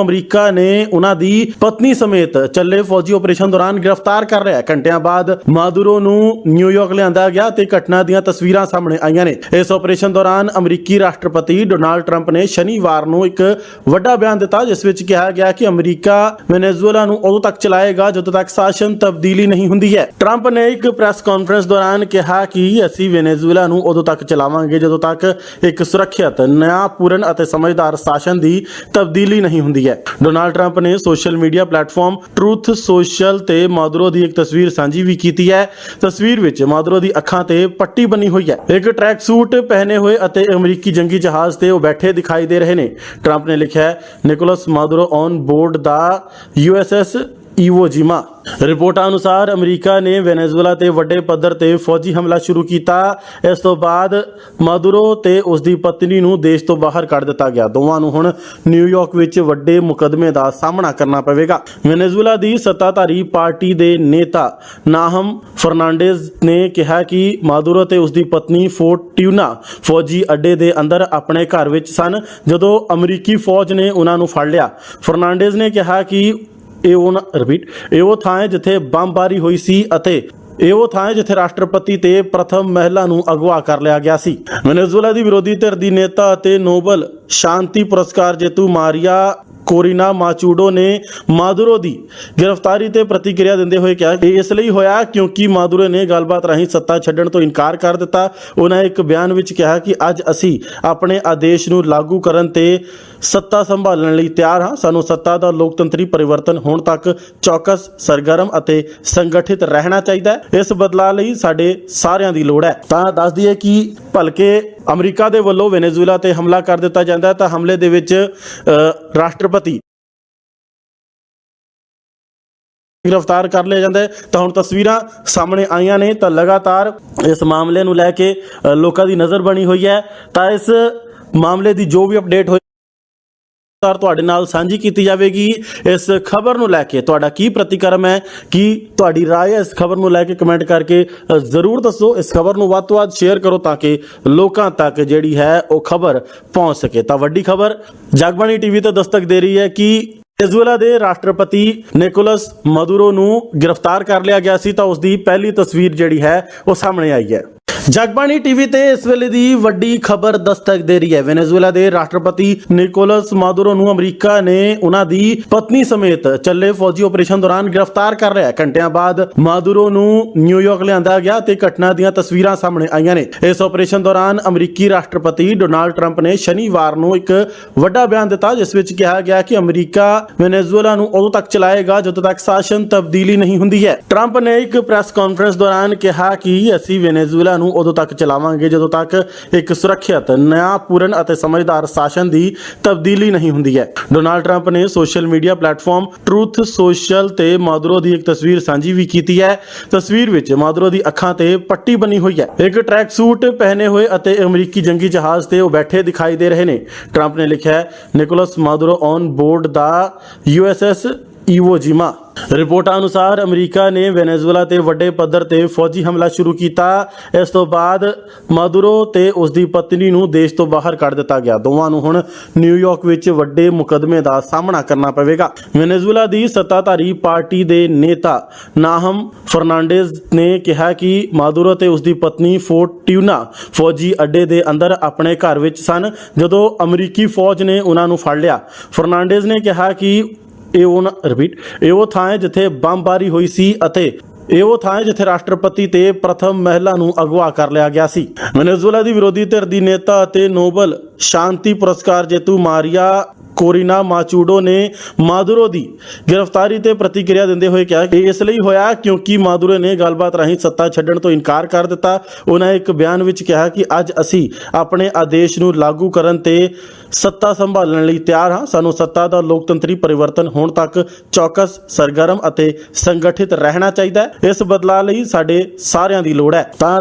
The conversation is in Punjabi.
ਅਮਰੀਕਾ ਨੇ ਉਹਨਾਂ ਦੀ ਪਤਨੀ ਸਮੇਤ ਚੱਲੇ ਫੌਜੀ ਆਪਰੇਸ਼ਨ ਦੌਰਾਨ ਗ੍ਰਿਫਤਾਰ ਕਰ ਲਿਆ। ਘੰਟਿਆਂ ਬਾਅਦ ਮਾਦੁਰੋ ਨੂੰ ਨਿਊਯਾਰਕ ਲਿਆਂਦਾ ਗਿਆ ਤੇ ਘਟਨਾ ਦੀਆਂ ਤਸਵੀਰਾਂ ਸਾਹਮਣੇ ਆਈਆਂ ਨੇ। ਇਸ ਆਪਰੇਸ਼ਨ ਦੌਰਾਨ ਅਮਰੀਕੀ ਰਾਸ਼ਟਰਪਤੀ ਡੋਨਾਲਡ ਟਰੰਪ ਨੇ ਸ਼ਨੀਵਾਰ ਨੂੰ ਇੱਕ ਵੱਡਾ ਬਿਆਨ ਦਿੱਤਾ, ਜਿਸ ਵਿੱਚ ਕਿਹਾ ਗਿਆ ਕਿ ਅਮਰੀਕਾ ਵੈਨੇਜ਼ੁਏਲਾ ਨੂੰ ਉਦੋਂ ਤੱਕ ਚਲਾਏਗਾ ਜਦੋਂ ਤੱਕ ਸ਼ਾਸਨ ਤਬਦੀਲੀ ਨਹੀਂ ਹੁੰਦੀ ਹੈ। ਟਰੰਪ ਨੇ ਇੱਕ ਪ੍ਰੈਸ ਕਾਨਫਰੰਸ ਦੌਰਾਨ ਕਿਹਾ ਕਿ ਅਸੀਂ ਵੈਨੇਜ਼ੁਏਲਾ ਨੂੰ ਉਦੋਂ ਤੱਕ ਚਲਾਵਾਂਗੇ ਜਦੋਂ ਤੱਕ ਇੱਕ ਸੁਰੱਖਿਅਤ, ਨਿਆਂਪੂਰਨ ਅਤੇ ਸਮਝਦਾਰ ਸ਼ਾਸਨ ਦੀ ਤਬਦੀਲੀ ਨਹੀਂ ਹੁੰਦੀ। ਹੈ। ਡੋਨਾਲਡ ਟਰੰਪ ਨੇ social media platform Truth Social ਤੇ ਮਾਦੁਰੋ ਦੀ ਇੱਕ ਤਸਵੀਰ ਸਾਂਝੀ ਵੀ ਕੀਤੀ ਹੈ। ਤਸਵੀਰ ਵਿੱਚ ਮਾਦੁਰੋ ਦੀ ਅੱਖਾਂ ਤੇ ਪੱਟੀ ਬਣੀ ਹੋਈ ਹੈ। ਇੱਕ ਟਰੈਕ ਸੂਟ ਪਹਿਨੇ ਹੋਏ ਅਤੇ ਅਮਰੀਕੀ ਜੰਗੀ ਜਹਾਜ਼ ਤੇ ਉਹ ਬੈਠੇ ਦਿਖਾਈ ਦੇ ਰਹੇ ਨੇ। ਟਰੰਪ ਨੇ ਲਿਖਿਆ ਹੈ, ਨਿਕੋਲਸ ਮਾਦੁਰੋ ਔਨ ਬੋਰਡ ਦਾ ਯੂਐਸਐਸ ਈਵੋ ਰਿਪੋਰਟਾਂ ਅਨੁਸਾਰ ਅਮਰੀਕਾ ਨੇ ਵੈਨੇਜ਼ੁਏਲਾ ਤੇ ਵੱਡੇ ਪੱਧਰ ਤੇ ਫੌਜੀ ਹਮਲਾ ਸ਼ੁਰੂ ਕੀਤਾ। ਇਸ ਤੋਂ ਬਾਅਦ ਮਾਦੁਰੋ ਤੇ ਉਸ ਦੀ ਪਤਨੀ ਨੂੰ ਦੇਸ਼ ਤੋਂ ਬਾਹਰ ਕੱਢ ਦਿੱਤਾ ਗਿਆ। ਦੋਵਾਂ ਨੂੰ ਹੁਣ ਨਿਊਯਾਰਕ ਵਿੱਚ ਵੱਡੇ ਮੁਕਦਮੇ ਦਾ ਸਾਹਮਣਾ ਕਰਨਾ ਪਵੇਗਾ। ਵੈਨੇਜ਼ੁਏਲਾ ਦੀ ਸੱਤਾਧਾਰੀ ਪਾਰਟੀ ਦੇ ਨੇਤਾ ਨਾਹਮ ਫਰਨਾਂਡੇਜ਼ ਨੇ ਕਿਹਾ ਕਿ ਮਾਦੁਰੋ ਤੇ ਉਸ ਦੀ ਪਤਨੀ ਫੋਰਟ ਟਿਊਨਾ ਫੌਜੀ ਅੱਡੇ ਦੇ ਅੰਦਰ ਆਪਣੇ ਘਰ ਵਿੱਚ ਸਨ। ਜਦੋਂ ਅਮਰੀਕੀ ਫੌਜ ਨੇ ਉਹਨਾਂ ਨੂੰ ਫੜ ਲਿਆ, ਫਰਨਾਂਡੇਜ਼ ਨੇ ਕਿਹਾ ਕਿ ਇਹ ਉਹ ਰਿਪੀਟ ਇਹ ਉਹ ਥਾਂ ਹੈ ਜਿੱਥੇ ਬੰਬਾਰੀ ਹੋਈ ਸੀ ਅਤੇ ਇਹ ਉਹ ਥਾਂ ਹੈ ਜਿੱਥੇ ਰਾਸ਼ਟਰਪਤੀ ਤੇ ਪ੍ਰਥਮ ਮਹਿਲਾ ਨੂੰ ਅਗਵਾ ਕਰ ਲਿਆ ਗਿਆ ਸੀ। ਵੈਨੇਜ਼ੁਏਲਾ ਦੀ ਵਿਰੋਧੀ ਧਿਰ ਦੀ ਨੇਤਾ ਅਤੇ ਨੋਬਲ ਸ਼ਾਂਤੀ ਪੁਰਸਕਾਰ ਜੇਤੂ ਮਾਰੀਆ ਕੋਰੀਨਾ ਮਾਚੂਡੋ ਨੇ ਮਾਦੁਰੋ ਦੀ ਗ੍ਰਿਫਤਾਰੀ ਤੇ ਪ੍ਰਤੀਕਿਰਿਆ ਦਿੰਦੇ ਹੋਏ ਕਿਹਾ ਕਿ ਇਸ ਲਈ ਹੋਇਆ ਕਿਉਂਕਿ ਮਾਦੁਰੋ ਨੇ ਗੱਲਬਾਤ ਰਾਹੀਂ ਸੱਤਾ ਛੱਡਣ ਤੋਂ ਇਨਕਾਰ ਕਰ ਦਿੱਤਾ। ਉਹਨਾਂ ਇੱਕ ਬਿਆਨ ਵਿੱਚ ਕਿਹਾ ਕਿ ਅੱਜ ਅਸੀਂ ਆਪਣੇ ਆਦੇਸ਼ ਨੂੰ ਲਾਗੂ ਕਰਨ ਤੇ ਸੱਤਾ ਸੰਭਾਲਣ ਲਈ ਤਿਆਰ ਹਾਂ। ਸਾਨੂੰ ਸੱਤਾ ਦਾ ਲੋਕਤੰਤਰੀ ਪਰਿਵਰਤਨ ਹੋਣ ਤੱਕ ਚੌਕਸ, ਸਰਗਰਮ ਅਤੇ ਸੰਗਠਿਤ ਰਹਿਣਾ ਚਾਹੀਦਾ ਹੈ। ਇਸ ਬਦਲਾਅ ਲਈ ਸਾਡੇ ਸਾਰਿਆਂ ਦੀ ਲੋੜ ਹੈ। ਤਾਂ ਦੱਸ ਦਈਏ ਕਿ ਭਲਕੇ ਅਮਰੀਕਾ ਦੇ ਵੱਲੋਂ ਵੈਨੇਜ਼ੁਏਲਾ ਤੇ ਹਮਲਾ ਕਰ ਦਿੱਤਾ ਜਾਂਦਾ ਹੈ ਤਾਂ ਹਮਲੇ ਦੇ ਵਿੱਚ ਅ, ਰਾਸ਼ਟਰਪਤੀ ਗ੍ਰਿਫਤਾਰ ਕਰ ਲਿਆ ਜਾਂਦਾ ਹੈ। ਤਾਂ ਹੁਣ ਤਸਵੀਰਾਂ ਸਾਹਮਣੇ ਆਈਆਂ ਨੇ ਤਾਂ ਲਗਾਤਾਰ ਇਸ ਮਾਮਲੇ ਨੂੰ ਲੈ ਕੇ ਲੋਕਾਂ ਦੀ ਨਜ਼ਰ ਬਣੀ ਹੋਈ ਹੈ। ਤਾਂ ਇਸ ਮਾਮਲੇ ਦੀ ਜੋ ਵੀ ਅਪਡੇਟ ਹੋਈ ਲਗਾਤਾਰ ਤੁਹਾਡੇ ਨਾਲ ਸਾਂਝੀ ਕੀਤੀ ਜਾਵੇਗੀ ਇਸ ਖਬਰ ਨੂੰ ਲੈ ਕੇ ਤੁਹਾਡਾ ਕੀ ਪ੍ਰਤੀਕਰਮ ਹੈ ਕੀ ਤੁਹਾਡੀ رائے ਹੈ ਇਸ ਖਬਰ ਨੂੰ ਲੈ ਕੇ ਕਮੈਂਟ ਕਰਕੇ ਅ, ਜ਼ਰੂਰ ਦੱਸੋ ਇਸ ਖਬਰ ਨੂੰ ਵੱਧ ਤੋਂ ਵੱਧ ਸ਼ੇਅਰ ਕਰੋ ਤਾਂ ਕਿ ਲੋਕਾਂ ਤੱਕ ਜਿਹੜੀ ਹੈ ਉਹ ਖਬਰ ਪਹੁੰਚ ਸਕੇ ਤਾਂ ਵੱਡੀ ਖਬਰ ਜਗਬਾਣੀ ਟੀਵੀ ਤੇ ਦਸਤਕ ਦੇ ਰਹੀ ਹੈ ਕਿ ਵੈਨੇਜ਼ੁਏਲਾ ਦੇ ਰਾਸ਼ਟਰਪਤੀ ਨਿਕੋਲਸ ਮਦੂਰੋ ਨੂੰ ਗ੍ਰਿਫਤਾਰ ਕਰ ਲਿਆ ਗਿਆ ਸੀ ਤਾਂ ਉਸ ਦੀ ਪਹਿਲੀ ਤਸਵੀਰ ਜਿਹੜੀ ਹੈ ਉਹ ਸਾਹਮਣੇ ਆਈ ਹੈ ਜਗਬਾਣੀ ਟੀਵੀ ਤੇ ਇਸ ਵੇਲੇ ਦੀ ਵੱਡੀ ਖਬਰ ਦਸਤਕ ਦੇ ਰਹੀ ਹੈ। ਵੈਨੇਜ਼ੁਏਲਾ ਦੇ ਰਾਸ਼ਟਰਪਤੀ ਨਿਕੋਲਸ ਮਾਦੁਰੋ ਨੂੰ ਅਮਰੀਕਾ ਨੇ ਉਹਨਾਂ ਦੀ ਪਤਨੀ ਸਮੇਤ ਚੱਲੇ ਫੌਜੀ ਆਪਰੇਸ਼ਨ ਦੌਰਾਨ ਗ੍ਰਿਫਤਾਰ ਕਰ ਲਿਆ ਘੰਟਿਆਂ ਬਾਅਦ ਮਾਦੁਰੋ ਨੂੰ ਨਿਊਯਾਰਕ ਲਿਆਂਦਾ ਗਿਆ ਤੇ ਘਟਨਾ ਦੀਆਂ ਤਸਵੀਰਾਂ ਸਾਹਮਣੇ ਆਈਆਂ ਨੇ। ਇਸ ਆਪਰੇਸ਼ਨ ਦੌਰਾਨ ਅਮਰੀਕੀ ਰਾਸ਼ਟਰਪਤੀ ਡੋਨਾਲਡ ਟਰੰਪ ਨੇ ਸ਼ਨੀਵਾਰ ਨੂੰ ਇੱਕ ਵੱਡਾ ਬਿਆਨ ਦਿੱਤਾ, ਜਿਸ ਵਿੱਚ ਕਿਹਾ ਗਿਆ ਕਿ ਅਮਰੀਕਾ ਵੈਨੇਜ਼ੁਏਲਾ ਨੂੰ ਉਦੋਂ ਤੱਕ ਚਲਾਏਗਾ ਜਦੋਂ ਤੱਕ ਸ਼ਾਸਨ ਤਬਦੀਲੀ ਨਹੀਂ ਹੁੰਦੀ ਹੈ। ਟਰੰਪ ਨੇ ਇੱਕ ਪ੍ਰੈਸ ਕਾਨਫਰੰਸ ਦੌਰਾਨ ਕਿਹਾ ਕਿ ਅਸੀਂ ਵੈਨੇਜ਼ੁਏਲਾ ਨੂੰ ਉਦੋਂ ਤੱਕ ਚਲਾਵਾਂਗੇ ਜਦੋਂ ਤੱਕ ਇੱਕ ਸੁਰੱਖਿਅਤ ਨਿਆਂਪੂਰਨ ਅਤੇ ਸਮਝਦਾਰ ਸ਼ਾਸਨ ਦੀ ਤਬਦੀਲੀ ਨਹੀਂ ਹੁੰਦੀ ਹੈ। ਡੋਨਾਲਡ ਟਰੰਪ ਨੇ social media platform Truth Social ਤੇ ਮਾਦੁਰੋ ਦੀ ਇੱਕ ਤਸਵੀਰ ਸਾਂਝੀ ਵੀ ਕੀਤੀ ਹੈ। ਤਸਵੀਰ ਵਿੱਚ ਮਾਦੁਰੋ ਦੀ ਅੱਖਾਂ ਤੇ ਪੱਟੀ ਬਣੀ ਹੋਈ ਹੈ। ਇੱਕ ਟਰੈਕ ਸੂਟ ਪਹਿਨੇ ਹੋਏ ਅਤੇ ਅਮਰੀਕੀ ਜੰਗੀ ਜਹਾਜ਼ ਤੇ ਉਹ ਬੈਠੇ ਦਿਖਾਈ ਦੇ ਰਹੇ ਨੇ। ਟਰੰਪ ਨੇ ਲਿਖਿਆ ਹੈ, ਨਿਕੋਲਸ ਮਾਦੁਰੋ ਔਨ ਬੋਰਡ ਦਾ ਯੂਐਸਐਸ ਈਵੋ ਰਿਪੋਰਟਾਂ ਅਨੁਸਾਰ ਅਮਰੀਕਾ ਨੇ ਵੈਨੇਜ਼ੁਏਲਾ ਤੇ ਵੱਡੇ ਪੱਧਰ ਤੇ ਫੌਜੀ ਹਮਲਾ ਸ਼ੁਰੂ ਕੀਤਾ। ਇਸ ਤੋਂ ਬਾਅਦ ਮਾਦੁਰੋ ਤੇ ਉਸ ਦੀ ਪਤਨੀ ਨੂੰ ਦੇਸ਼ ਤੋਂ ਬਾਹਰ ਕੱਢ ਦਿੱਤਾ ਗਿਆ। ਦੋਵਾਂ ਨੂੰ ਹੁਣ ਨਿਊਯਾਰਕ ਵਿੱਚ ਵੱਡੇ ਮੁਕਦਮੇ ਦਾ ਸਾਹਮਣਾ ਕਰਨਾ ਪਵੇਗਾ। ਵੈਨੇਜ਼ੁਏਲਾ ਦੀ ਸੱਤਾਧਾਰੀ ਪਾਰਟੀ ਦੇ ਨੇਤਾ ਨਾਹਮ ਫਰਨਾਂਡੇਜ਼ ਨੇ ਕਿਹਾ ਕਿ ਮਾਦੁਰੋ ਤੇ ਉਸ ਦੀ ਪਤਨੀ ਫੋਰਟ ਟਿਊਨਾ ਫੌਜੀ ਅੱਡੇ ਦੇ ਅੰਦਰ ਆਪਣੇ ਘਰ ਵਿੱਚ ਸਨ। ਜਦੋਂ ਅਮਰੀਕੀ ਫੌਜ ਨੇ ਉਹਨਾਂ ਨੂੰ ਫੜ ਲਿਆ, ਫਰਨਾਂਡੇਜ਼ ਨੇ ਕਿਹਾ ਕਿ ਇਹ ਉਹ ਰਿਪੀਟ ਇਹ ਉਹ ਥਾਂ ਹੈ ਜਿੱਥੇ ਬੰਬਾਰੀ ਹੋਈ ਸੀ ਅਤੇ ਇਹ ਉਹ ਥਾਂ ਹੈ ਜਿੱਥੇ ਰਾਸ਼ਟਰਪਤੀ ਤੇ ਪ੍ਰਥਮ ਮਹਿਲਾ ਨੂੰ ਅਗਵਾ ਕਰ ਲਿਆ ਗਿਆ ਸੀ। ਵੈਨੇਜ਼ੁਏਲਾ ਦੀ ਵਿਰੋਧੀ ਧਿਰ ਦੀ ਨੇਤਾ ਅਤੇ ਨੋਬਲ ਸ਼ਾਂਤੀ ਪੁਰਸਕਾਰ ਜੇਤੂ ਮਾਰੀਆ ਕੋਰੀਨਾ ਮਾਚੂਡੋ ਨੇ ਮਾਦੁਰੋ ਦੀ ਗ੍ਰਿਫਤਾਰੀ ਤੇ ਪ੍ਰਤੀਕਿਰਿਆ ਦਿੰਦੇ ਹੋਏ ਕਿਹਾ ਕਿ ਇਸ ਲਈ ਹੋਇਆ ਕਿਉਂਕਿ ਮਾਦੁਰੋ ਨੇ ਗੱਲਬਾਤ ਰਾਹੀਂ ਸੱਤਾ ਛੱਡਣ ਤੋਂ ਇਨਕਾਰ ਕਰ ਦਿੱਤਾ। ਉਹਨਾਂ ਇੱਕ ਬਿਆਨ ਵਿੱਚ ਕਿਹਾ ਕਿ ਅੱਜ ਅਸੀਂ ਆਪਣੇ ਆਦੇਸ਼ ਨੂੰ ਲਾਗੂ ਕਰਨ ਤੇ ਸੱਤਾ ਸੰਭਾਲਣ ਲਈ ਤਿਆਰ ਹਾਂ। ਸਾਨੂੰ ਸੱਤਾ ਦਾ ਲੋਕਤੰਤਰੀ ਪਰਿਵਰਤਨ ਹੋਣ ਤੱਕ ਚੌਕਸ, ਸਰਗਰਮ ਅਤੇ ਸੰਗਠਿਤ ਰਹਿਣਾ ਚਾਹੀਦਾ ਹੈ। ਇਸ ਬਦਲਾਅ ਲਈ ਸਾਡੇ ਸਾਰਿਆਂ ਦੀ ਲੋੜ ਹੈ। ਤਾਂ